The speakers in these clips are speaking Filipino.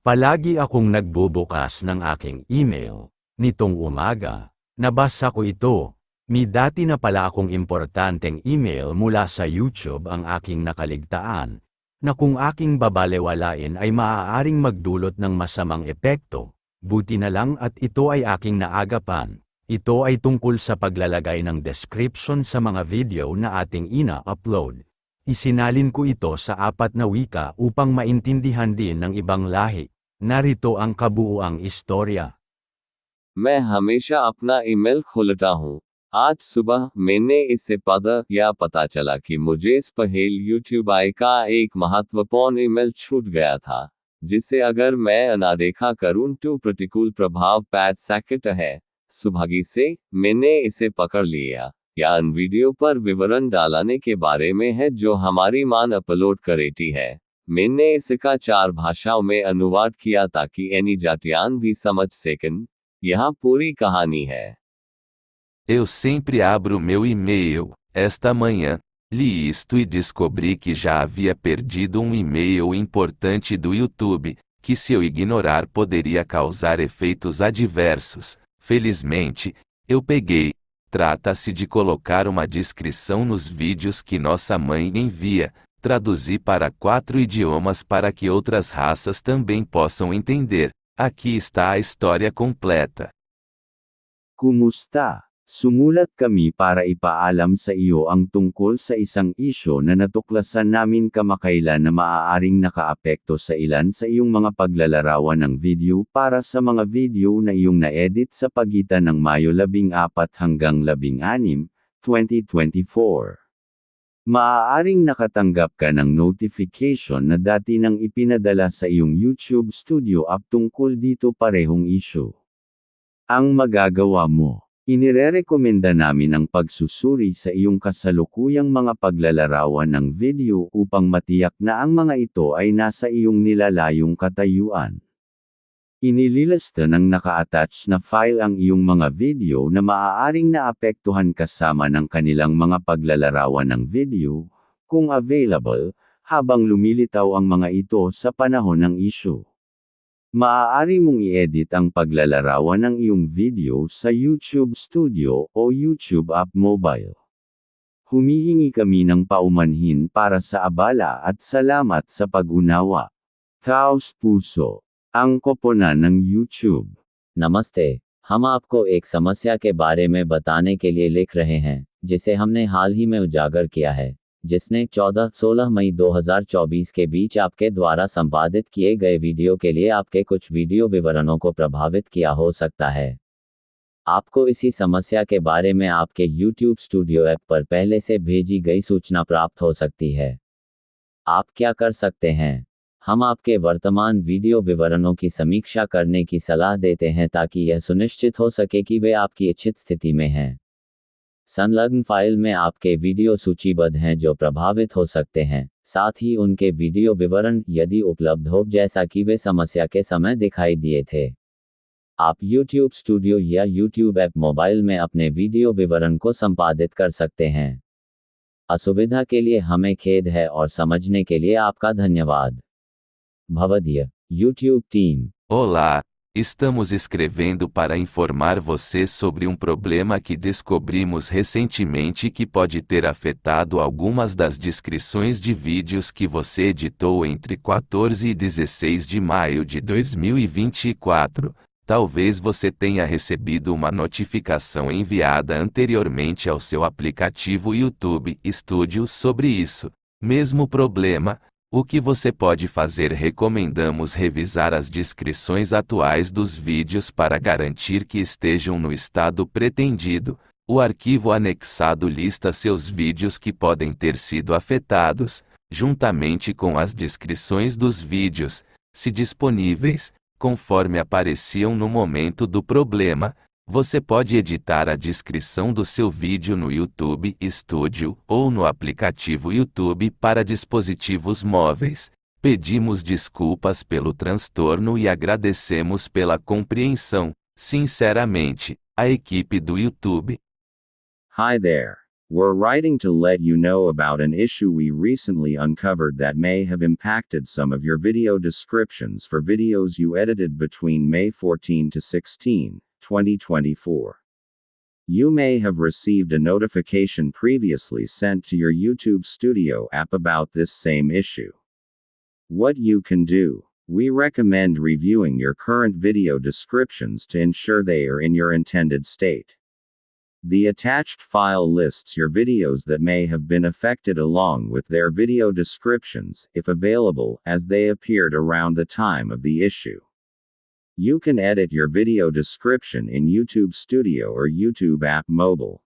Palagi akong nagbubukas ng aking email. Nitong umaga, nabasa ko ito. May dati na pala akong importanteng email mula sa YouTube ang aking nakaligtaan, na kung aking babalewalain ay maaaring magdulot ng masamang epekto. Buti na lang at ito ay aking naagapan. Ito ay tungkol sa paglalagay ng description sa mga video na ating ina-upload. Isinalin ko ito sa apat na wika upang maintindihan din ng ibang lahi. Narito ang kabuuang istorya. मैं हमेशा अपना ईमेल खोलता हूँ आज सुबह मैंने इससे पता या पता चला कि मुझे इस पहेल यूट्यूब आई का एक महत्वपूर्ण ईमेल छूट गया था जिसे अगर मैं अनादेखा करूँ तो प्रतिकूल प्रभाव पैद सकता है सुभागी से मैंने इसे पकड़ लिया या इन वीडियो पर विवरण डालने के बारे में है जो हमारी मान अपलोड करेती है मैंने इसका चार भाषाओं में अनुवाद किया ताकि एनी जातियान भी समझ सकें यहाँ पूरी कहानी है Eu sempre abro meu e-mail. Esta manhã, li isto e descobri que já havia perdido um e-mail importante do YouTube, que se eu ignorar poderia causar efeitos adversos. Felizmente, eu peguei. Trata-se de colocar uma descrição nos vídeos que nossa mãe envia, traduzir para quatro idiomas para que outras raças também possam entender. Aqui está a história completa. Kumusta? Sumulat kami para ipaalam sa iyo ang tungkol sa isang isyo na natuklasan namin kamakailan na maaaring nakaapekto sa ilan sa iyong mga paglalarawan ng video para sa mga video na iyong na-edit sa pagitan ng Mayo 14 hanggang 16, 2024. Maaaring nakatanggap ka ng notification na dati nang ipinadala sa iyong YouTube Studio app tungkol dito parehong issue. Ang magagawa mo Inirerekomenda namin ang pagsusuri sa iyong kasalukuyang mga paglalarawan ng video upang matiyak na ang mga ito ay nasa iyong nilalayong katayuan. Inililista ng naka-attach na file ang iyong mga video na maaaring naapektuhan kasama ng kanilang mga paglalarawan ng video, kung available, habang lumilitaw ang mga ito sa panahon ng issue. Maaari mong i-edit ang paglalarawan ng iyong video sa YouTube Studio o YouTube App Mobile. Humihingi kami ng paumanhin para sa abala at salamat sa pag-unawa. Taos Puso, ang koponan ng YouTube. नमस्ते हम आपको एक समस्या के बारे में बताने के लिए लिख रहे हैं जिसे हमने हाल ही में उजागर किया है जिसने 14-16 मई 2024 के बीच आपके द्वारा संपादित किए गए वीडियो के लिए आपके कुछ वीडियो विवरणों को प्रभावित किया हो सकता है। आपको इसी समस्या के बारे में आपके YouTube स्टूडियो ऐप पर पहले से भेजी गई सूचना प्राप्त हो सकती है। आप क्या कर सकते हैं? हम आपके वर्तमान वीडियो विवरणों की समीक्षा करने की सलाह देते हैं ताकि यह सुनिश्चित हो सके कि वे आपकी इच्छित स्थिति में हैं। संलग्न फ़ाइल में आपके वीडियो सूचीबद्ध हैं जो प्रभावित हो सकते हैं साथ ही उनके वीडियो विवरण यदि उपलब्ध हो जैसा कि वे समस्या के समय दिखाई दिए थे। आप YouTube स्टूडियो या YouTube ऐप मोबाइल में अपने वीडियो विवरण को संपादित कर सकते हैं। असुविधा के लिए हमें खेद है और समझने के लिए आपका धन्यवाद। भवदीय YouTube team Olá, estamos escrevendo para informar você sobre um problema que descobrimos recentemente que pode ter afetado algumas das descrições de vídeos que você editou entre 14 e 16 de maio de 2024. Talvez você tenha recebido uma notificação enviada anteriormente ao seu aplicativo YouTube Studio sobre isso. Mesmo problema, o que você pode fazer? Recomendamos revisar as descrições atuais dos vídeos para garantir que estejam no estado pretendido. O arquivo anexado lista seus vídeos que podem ter sido afetados, juntamente com as descrições dos vídeos, se disponíveis, conforme apareciam no momento do problema. Você pode editar a descrição do seu vídeo no YouTube Studio ou no aplicativo YouTube para dispositivos móveis. Pedimos desculpas pelo transtorno e agradecemos pela compreensão. Sinceramente, a equipe do YouTube. Hi there. We're writing to let you know about an issue we recently uncovered that may have impacted some of your video descriptions for videos you edited between May 14 to 16, 2024. You may have received a notification previously sent to your YouTube Studio app about this same issue. What you can do. We recommend reviewing your current video descriptions to ensure they are in your intended state. The attached file lists your videos that may have been affected along with their video descriptions, if available, as they appeared around the time of the issue. You can edit your video description in YouTube Studio or YouTube app mobile.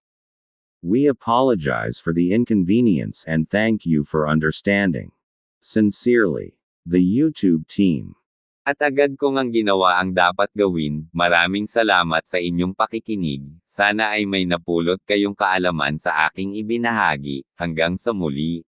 We apologize for the inconvenience and thank you for understanding. Sincerely, the YouTube team. At agad ko ngang ginawa ang dapat gawin, maraming salamat sa inyong pakikinig, sana ay may napulot kayong kaalaman sa aking ibinahagi, hanggang sa muli,